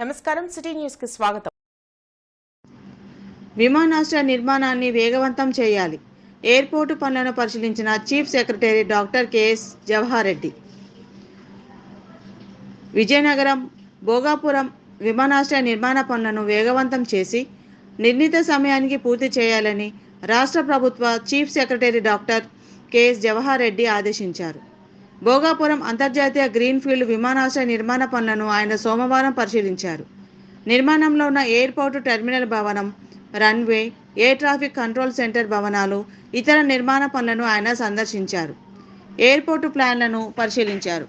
నమస్కారం సిటీ న్యూస్కి స్వాగతం. విమానాశ్రయ నిర్మాణాన్ని వేగవంతం చేయాలి. ఎయిర్పోర్టు పనులను పరిశీలించిన chief secretary doctor K S Jawahar Reddy Vizianagaram Bhogapuram విమానాశ్రయ నిర్మాణ పనులను వేగవంతం చేసి నిర్ణీత సమయానికి పూర్తి చేయాలని రాష్ట్ర ప్రభుత్వ chief secretary doctor K S Jawahar Reddy ఆదేశించారు. భోగాపురం అంతర్జాతీయ గ్రీన్ఫీల్డ్ విమానాశ్రయ నిర్మాణ పనులను ఆయన సోమవారం పరిశీలించారు. నిర్మాణంలో ఉన్న ఎయిర్పోర్టు టెర్మినల్ భవనం runway air traffic control centre భవనాలు ఇతర నిర్మాణ పనులను ఆయన సందర్శించారు. ఎయిర్పోర్టు ప్లాన్లను పరిశీలించారు.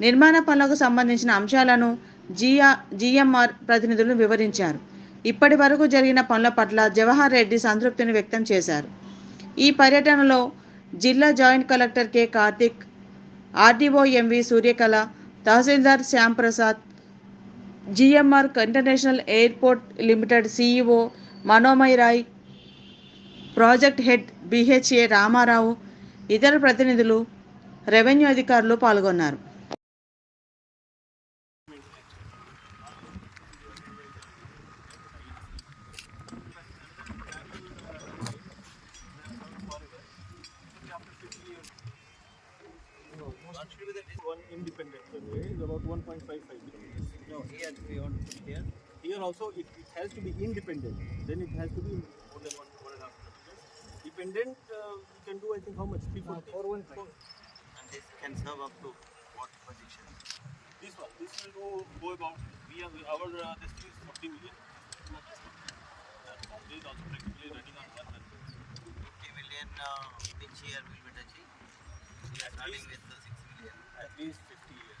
నిర్మాణ పనులకు సంబంధించిన అంశాలను జియా జిఎంఆర్ ప్రతినిధులు వివరించారు. ఇప్పటి వరకు జరిగిన పనుల పట్ల జవహర్ రెడ్డి సంతృప్తిని వ్యక్తం చేశారు. ఈ పర్యటనలో జిల్లా joint collector K Karthik RDO MV Suryakala తహసీల్దార్ Shyamprasad GMR international airport limited CEO Manomay Roy project head బిహెచ్ఏ Ramarao ఇతర ప్రతినిధులు రెవెన్యూ అధికారులు పాల్గొన్నారు. One independent runway is about 1.55 kilometers. No, here we want to put here. Here also it, it has to be independent. Then it has to be more than one one and a half kilometers. Dependent, uh, we can do I think how much? 340? four one five. And this can serve up to what position? This one. This will go, go about. We have our uh, this is 40 million. Uh, is also practically running on one runway. 50 million, uh, which year will be touching? We are starting with uh, is 50 years.